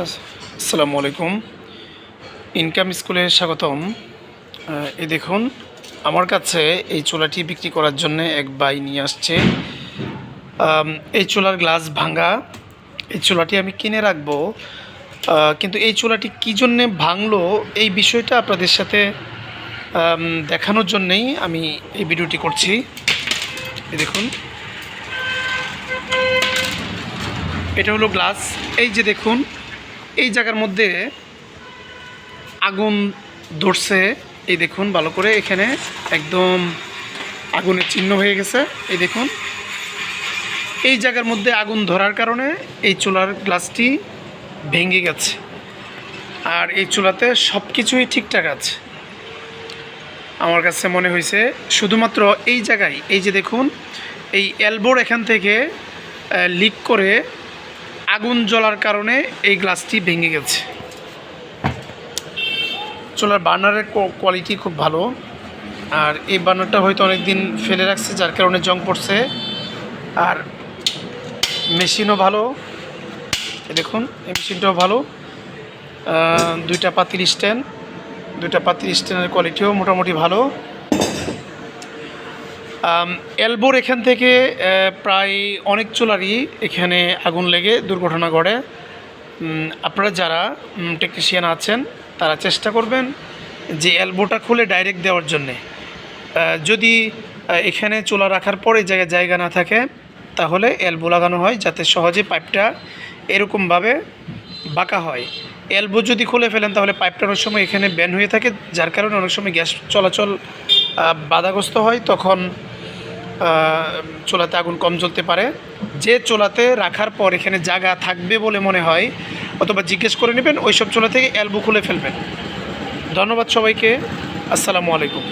আসসালামু আলাইকুম। ইনকাম স্কুলে স্বাগতম। এই দেখুন, আমার কাছে এই চুলাটি বিক্রি করার জন্য এক বাই নিয়ে আসছে। এই চুলার গ্লাস ভাঙা, এই চুলাটি আমি কিনে রাখব। কিন্তু এই চুলাটি কী জন্যে ভাঙলো, এই বিষয়টা আপনাদের সাথে দেখানোর জন্যেই আমি এই ভিডিওটি করছি। এই দেখুন। এটা হলো গ্লাস। এই যে দেখুন এই জায়গার মধ্যে আগুন ধরছে। এই দেখুন, ভালো করে এখানে একদম আগুনের চিহ্ন হয়ে গেছে। এই দেখুন, এই জায়গার মধ্যে আগুন ধরার কারণে এই চুলার গ্লাসটি ভেঙে গেছে। আর এই চুলাতে সব কিছুই ঠিকঠাক আছে। আমার কাছে মনে হয়েছে, শুধুমাত্র এই জায়গায়, এই যে দেখুন, এই এলবোর এখান থেকে লিক করে আগুন জ্বলার কারণে এই গ্লাসটি ভেঙে গেছে। চুলার বার্নারের কোয়ালিটি খুব ভালো। আর এই বার্নারটা হয়তো অনেক দিন ফেলে রাখছে, যার কারণে জং পড়ছে। আর মেশিনও ভালো। দেখুন, এই মেশিনটাও ভালো। দুইটা পাতিল স্ট্যান্ড, দুইটা পাতিল স্ট্যান্ডের কোয়ালিটিও মোটামুটি ভালো। এলবোর এখান থেকে প্রায় অনেক চুলারই এখানে আগুন লেগে দুর্ঘটনা ঘটে। আপনারা যারা টেকনিশিয়ান আছেন, তারা চেষ্টা করবেন যে এলবোটা খুলে ডাইরেক্ট দেওয়ার জন্যে। যদি এখানে চুলা রাখার পরে জায়গায় জায়গা না থাকে, তাহলে এলবো লাগানো হয় যাতে সহজে পাইপটা এরকমভাবে বাঁকা হয়। এলবো যদি খুলে ফেলেন, তাহলে পাইপটা অনেক সময় এখানে ব্যান হয়ে থাকে, যার কারণে অনেক সময় গ্যাস চলাচল বাধাগ্রস্ত হয়। তখন চুলাতে আগুন কম জ্বলতে পারে। যে চোলাতে রাখার পর এখানে জায়গা থাকবে বলে মনে হয়, অথবা জিজ্ঞেস করে নেবেন, ওইসব চোলা থেকে অ্যালবো খুলে ফেলবেন। ধন্যবাদ সবাইকে। আসসালামু আলাইকুম।